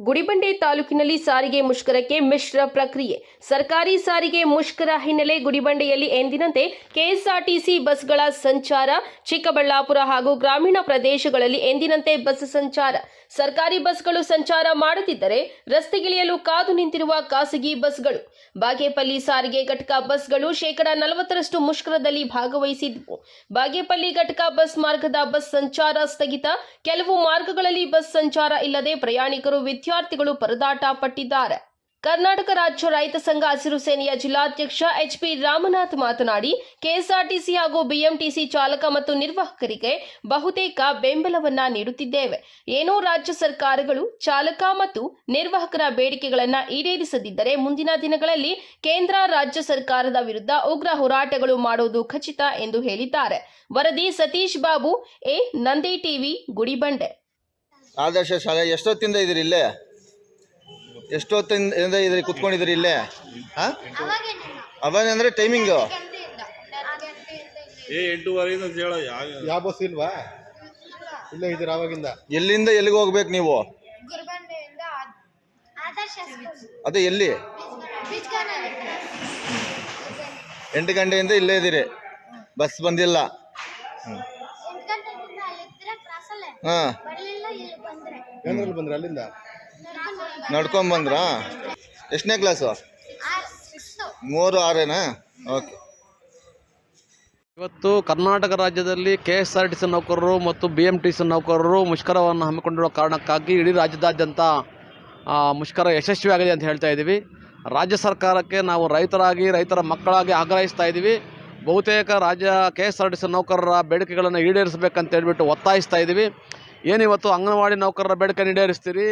ಗುಡಿಬಂಡೆ ತಾಲೂಕಿನಲ್ಲಿ ಸಾರಿಗೆ ಮುಷ್ಕರಕ್ಕೆ ಮಿಶ್ರ ಪ್ರಕ್ರಿಯೆ. ಸರ್ಕಾರಿ ಸಾರಿಗೆ ಮುಷ್ಕರ ಹಿನ್ನೆಲೆ ಗುಡಿಬಂಡೆಯಲ್ಲಿ ಎಂದಿನಂತೆ ಕೆಎಸ್ಆರ್ಟಿಸಿ ಬಸ್ಗಳ ಸಂಚಾರ. ಚಿಕ್ಕಬಳ್ಳಾಪುರ ಹಾಗೂ ಗ್ರಾಮೀಣ ಪ್ರದೇಶಗಳಲ್ಲಿ ಎಂದಿನಂತೆ ಬಸ್ ಸಂಚಾರ. ಸರ್ಕಾರಿ ಬಸ್ಗಳು ಸಂಚಾರ ಮಾಡುತ್ತಿದ್ದರೆ ರಸ್ತೆಗಿಳಿಯಲು ಕಾದು ನಿಂತಿರುವ ಖಾಸಗಿ ಬಸ್ಗಳು. ಬಾಗೇಪಲ್ಲಿ ಸಾರಿಗೆ ಘಟಕ ಬಸ್ಗಳು ಶೇಕಡಾ ನಲವತ್ತರಷ್ಟು ಮುಷ್ಕರದಲ್ಲಿ ಭಾಗವಹಿಸಿದ್ದವು. ಬಾಗೇಪಲ್ಲಿ ಘಟಕ ಬಸ್ ಮಾರ್ಗದ ಬಸ್ ಸಂಚಾರ ಸ್ಥಗಿತ. ಕೆಲವು ಮಾರ್ಗಗಳಲ್ಲಿ ಬಸ್ ಸಂಚಾರ ಇಲ್ಲದೆ ಪ್ರಯಾಣಿಕರು ವಿದ್ಯಾರ್ಥಿಗಳು ಪರದಾಟ ಪಟ್ಟಿದ್ದಾರೆ ಕರ್ನಾಟಕ ರಾಜ್ಯ ರೈತ ಸಂಘ ಹಸಿರು ಸೇನೆಯ ಜಿಲ್ಲಾಧ್ಯಕ್ಷ ಎಚ್ಪಿ ರಾಮನಾಥ್ ಮಾತನಾಡಿ, ಕೆಎಸ್ಆರ್ಟಿಸಿ ಹಾಗೂ ಬಿಎಂಟಿಸಿ ಚಾಲಕ ಮತ್ತು ನಿರ್ವಾಹಕರಿಗೆ ಬಹುತೇಕ ಬೆಂಬಲವನ್ನ ನೀಡುತ್ತಿದ್ದೇವೆ. ಏನೋ ರಾಜ್ಯ ಸರ್ಕಾರಗಳು ಚಾಲಕ ಮತ್ತು ನಿರ್ವಾಹಕರ ಬೇಡಿಕೆಗಳನ್ನು ಈಡೇರಿಸದಿದ್ದರೆ ಮುಂದಿನ ದಿನಗಳಲ್ಲಿ ಕೇಂದ್ರ ರಾಜ್ಯ ಸರ್ಕಾರದ ವಿರುದ್ಧ ಉಗ್ರ ಹೋರಾಟಗಳು ಮಾಡುವುದು ಖಚಿತ ಎಂದು ಹೇಳಿದ್ದಾರೆ. ವರದಿ ಸತೀಶ್ ಬಾಬು, ಎ ನಂದಿ ಟಿವಿ ಗುಡಿಬಂಡೆ. ಆದರ್ಶ ಶಾಲೆ ಎಷ್ಟೊತ್ತಿಂದ ಇದ್ದೀರಿ ಇಲ್ಲೇ? ಎಷ್ಟೊತ್ತಿಂದ ಇದ್ರಿ ಕುತ್ಕೊಂಡಿದ್ದೀರಿ ಇಲ್ಲೇ? ಹಾಂ? ಅವಾಗ ಅಂದರೆ ಟೈಮಿಂಗು ಏ ಎಂಟೂವರೆಯಿಂದ ಅಂತ ಹೇಳೋ ಯಾವ ಯಾವ ಬಸ್ ಇಲ್ವಾ? ಇಲ್ಲೇ ಇದ್ದೀರ ಅವಾಗಿಂದ? ಎಲ್ಲಿಂದ ಎಲ್ಲಿಗೆ ಹೋಗ್ಬೇಕು ನೀವು? ಅದೇ ಎಲ್ಲಿ? ಎಂಟು ಗಂಟೆಯಿಂದ ಇಲ್ಲೇ ಇದ್ದೀರಿ. ಬಸ್ ಬಂದಿಲ್ಲ. ಕ್ರಾಸಲ್ಲೇ ಹಾಂ. ಬಂದ್ರ. ಎಷ್ಟನೇ ಕ್ಲಾಸು ಮೂರು ಆರೇನಾ? ಓಕೆ. ಇವತ್ತು ಕರ್ನಾಟಕ ರಾಜ್ಯದಲ್ಲಿ K S R T C ನೌಕರರು ಮತ್ತು ಬಿ ಎಂ ಟಿ ಸಿ ನೌಕರರು ಮುಷ್ಕರವನ್ನು ಹಮ್ಮಿಕೊಂಡಿರುವ ಕಾರಣಕ್ಕಾಗಿ ಇಡೀ ರಾಜ್ಯದಾದ್ಯಂತ ಆ, ಮುಷ್ಕರ ಯಶಸ್ವಿಯಾಗಿದೆ ಅಂತ ಹೇಳ್ತಾ ಇದ್ದೀವಿ ರಾಜ್ಯ ಸರ್ಕಾರಕ್ಕೆ ನಾವು ರೈತರಾಗಿ ರೈತರ ಮಕ್ಕಳಾಗಿ ಆಗ್ರಹಿಸ್ತಾ ಇದ್ದೀವಿ ಬಹುತೇಕ ರಾಜ್ಯ K S R T C ನೌಕರರ ಬೇಡಿಕೆಗಳನ್ನು ಈಡೇರಿಸಬೇಕಂತ ಹೇಳ್ಬಿಟ್ಟು ಒತ್ತಾಯಿಸ್ತಾ ಇದ್ದೀವಿ ಏನಿವತ್ತು ಅಂಗನವಾಡಿ ನೌಕರರ ಬೇಡಿಕೆ ಈಡೇರಿಸ್ತೀರಿ?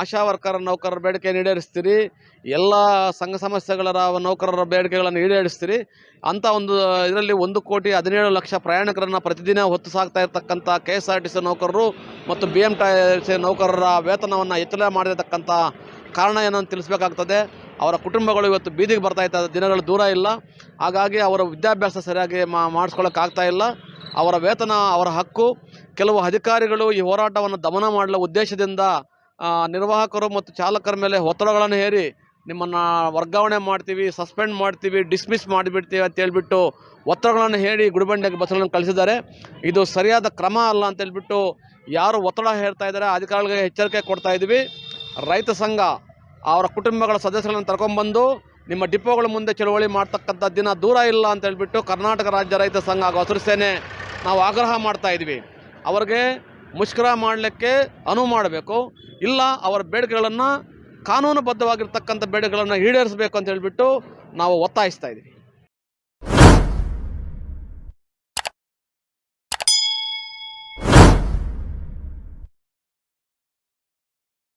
ಆಶಾ ವರ್ಕರ್ ನೌಕರರ ಬೇಡಿಕೆ ಈಡೇರಿಸ್ತೀರಿ? ಎಲ್ಲ ಸಂಘ ಸಂಸ್ಥೆಗಳ ನೌಕರರ ಬೇಡಿಕೆಗಳನ್ನು ಈಡೇರಿಸ್ತೀರಿ? ಅಂಥ ಒಂದು ಇದರಲ್ಲಿ ಒಂದು ಕೋಟಿ ಹದಿನೇಳು ಲಕ್ಷ ಪ್ರಯಾಣಿಕರನ್ನು ಪ್ರತಿದಿನ ಹೊತ್ತು ಸಾಗ್ತಾ ಇರತಕ್ಕಂಥ K S R T C ನೌಕರರು ಮತ್ತು ಬಿ ಎಂ ಟಿ ಸಿ ನೌಕರರ ವೇತನವನ್ನು ಹೆಚ್ಚಳ ಮಾಡಿರತಕ್ಕಂಥ ಕಾರಣ ಏನಂತ ತಿಳಿಸ್ಬೇಕಾಗ್ತದೆ. ಅವರ ಕುಟುಂಬಗಳು ಇವತ್ತು ಬೀದಿಗೆ ಬರ್ತಾ ಇದ್ದ ದಿನಗಳು ದೂರ ಇಲ್ಲ. ಹಾಗಾಗಿ ಅವರ ವಿದ್ಯಾಭ್ಯಾಸ ಸರಿಯಾಗಿ ಮಾಡಿಸ್ಕೊಳ್ಳೋಕ್ಕಾಗ್ತಾ ಇಲ್ಲ. ಅವರ ವೇತನ, ಅವರ ಹಕ್ಕು, ಕೆಲವು ಅಧಿಕಾರಿಗಳು ಈ ಹೋರಾಟವನ್ನು ದಮನ ಮಾಡಲು ಉದ್ದೇಶದಿಂದ ನಿರ್ವಾಹಕರು ಮತ್ತು ಚಾಲಕರ ಮೇಲೆ ಒತ್ತಡಗಳನ್ನು ಹೇರಿ ನಿಮ್ಮನ್ನು ವರ್ಗಾವಣೆ ಮಾಡ್ತೀವಿ, ಸಸ್ಪೆಂಡ್ ಮಾಡ್ತೀವಿ, ಡಿಸ್ಮಿಸ್ ಮಾಡಿಬಿಡ್ತೀವಿ ಅಂತ ಹೇಳ್ಬಿಟ್ಟು ಒತ್ತಡಗಳನ್ನು ಹೇಳಿ ಗುಡಿಬಂಡೆಗೆ ಬಸ್ಗಳನ್ನು ಕಳಿಸಿದ್ದಾರೆ. ಇದು ಸರಿಯಾದ ಕ್ರಮ ಅಲ್ಲ ಅಂತ ಹೇಳ್ಬಿಟ್ಟು ಯಾರು ಒತ್ತಡ ಹೇಳ್ತಾ ಇದ್ದಾರೆ, ಅಧಿಕಾರಿಗಳಿಗೆ ಎಚ್ಚರಿಕೆ ಕೊಡ್ತಾ ಇದ್ದೀವಿ ರೈತ ಸಂಘ ಅವರ ಕುಟುಂಬಗಳ ಸದಸ್ಯರನ್ನು ತರ್ಕೊಂಬಂದು ನಿಮ್ಮ ಡಿಪೋಗಳ ಮುಂದೆ ಚಳುವಳಿ ಮಾಡ್ತಕ್ಕಂಥ ದಿನ ದೂರ ಇಲ್ಲ ಅಂತ ಹೇಳಿಬಿಟ್ಟು ಕರ್ನಾಟಕ ರಾಜ್ಯ ರೈತ ಸಂಘ ಹಾಗೂ ಹಸಿರು ಸೇನೆ ನಾವು ಆಗ್ರಹ ಮಾಡ್ತಾ ಇದ್ವಿ. ಅವ್ರಿಗೆ ಮುಷ್ಕರ ಮಾಡಲಿಕ್ಕೆ ಅನುವು ಮಾಡಬೇಕು. ಇಲ್ಲ ಅವರ ಬೇಡಿಕೆಗಳನ್ನು ಕಾನೂನುಬದ್ಧವಾಗಿರ್ತಕ್ಕಂಥ ಬೇಡಿಕೆಗಳನ್ನು ಈಡೇರಿಸಬೇಕು ಅಂತ ಹೇಳಿಬಿಟ್ಟು ನಾವು ಒತ್ತಾಯಿಸ್ತಾ ಇದ್ದೀವಿ